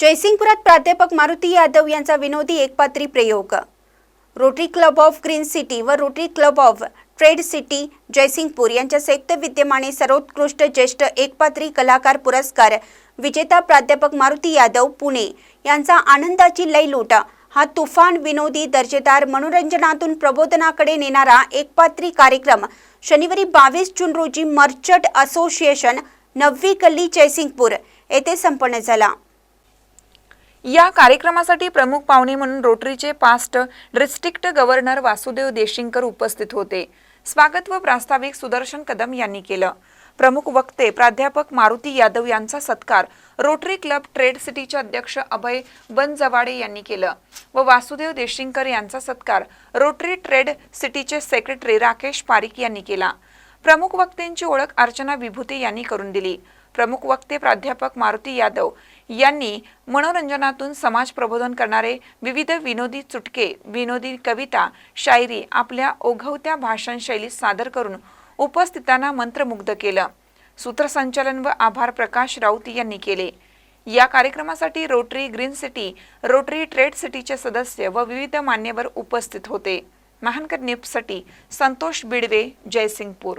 जयसिंगपुरात प्राध्यापक मारुती यादव यांचा विनोदी एकपात्री प्रयोग. Rotary Club of Green City व Rotary Club of Trade City Jaysingpur यांच्या संयुक्त विद्यमाने सर्वोत्कृष्ट ज्येष्ठ एकपात्री कलाकार पुरस्कार विजेता प्राध्यापक मारुती यादव पुणे यांचा आनंदाची लयलूट. हा तुफान विनोदी दर्जेदार मनोरंजनातून प्रबोधनाकडे नेणारा एकपात्री कार्यक्रम शनिवारी बावीस जून रोजी मर्चंट असोसिएशन नववी गल्ली जयसिंगपूर येथे संपन्न झाला. या कार्यक्रमासाठी प्रमुख पाहुणे म्हणून रोटरीचे past district governor Vasudev Deshinkar उपस्थित होते. स्वागत व प्रास्ताविक सुदर्शन कदम यांनी केलं. प्रमुख वक्ते प्राध्यापक मारुती यादव यांचा सत्कार रोटरी क्लब ट्रेड सिटीचे अध्यक्ष अभय बनजवाडे यांनी केलं व वासुदेव देशिंकर यांचा सत्कार रोटरी ट्रेड सिटीचे सेक्रेटरी राकेश पारिक यांनी केला. प्रमुख वक्त्यांची ओळख अर्चना विभूते यांनी करून दिली. प्रमुख वक्ते प्राध्यापक मारुती यादव यांनी मनोरंजनातून समाज प्रबोधन करणारे विविध विनोदी चुटके विनोदी कविता शायरी आपल्या ओघवत्या भाषण शैलीत सादर करून उपस्थितांना मंत्रमुग्ध केलं. सूत्रसंचालन व आभार प्रकाश राऊत यांनी केले. या कार्यक्रमासाठी Rotary Green City Rotary Trade सिटीचे सदस्य व विविध मान्यवर उपस्थित होते. महानकर निपसाठी संतोष बिडवे जयसिंगपूर.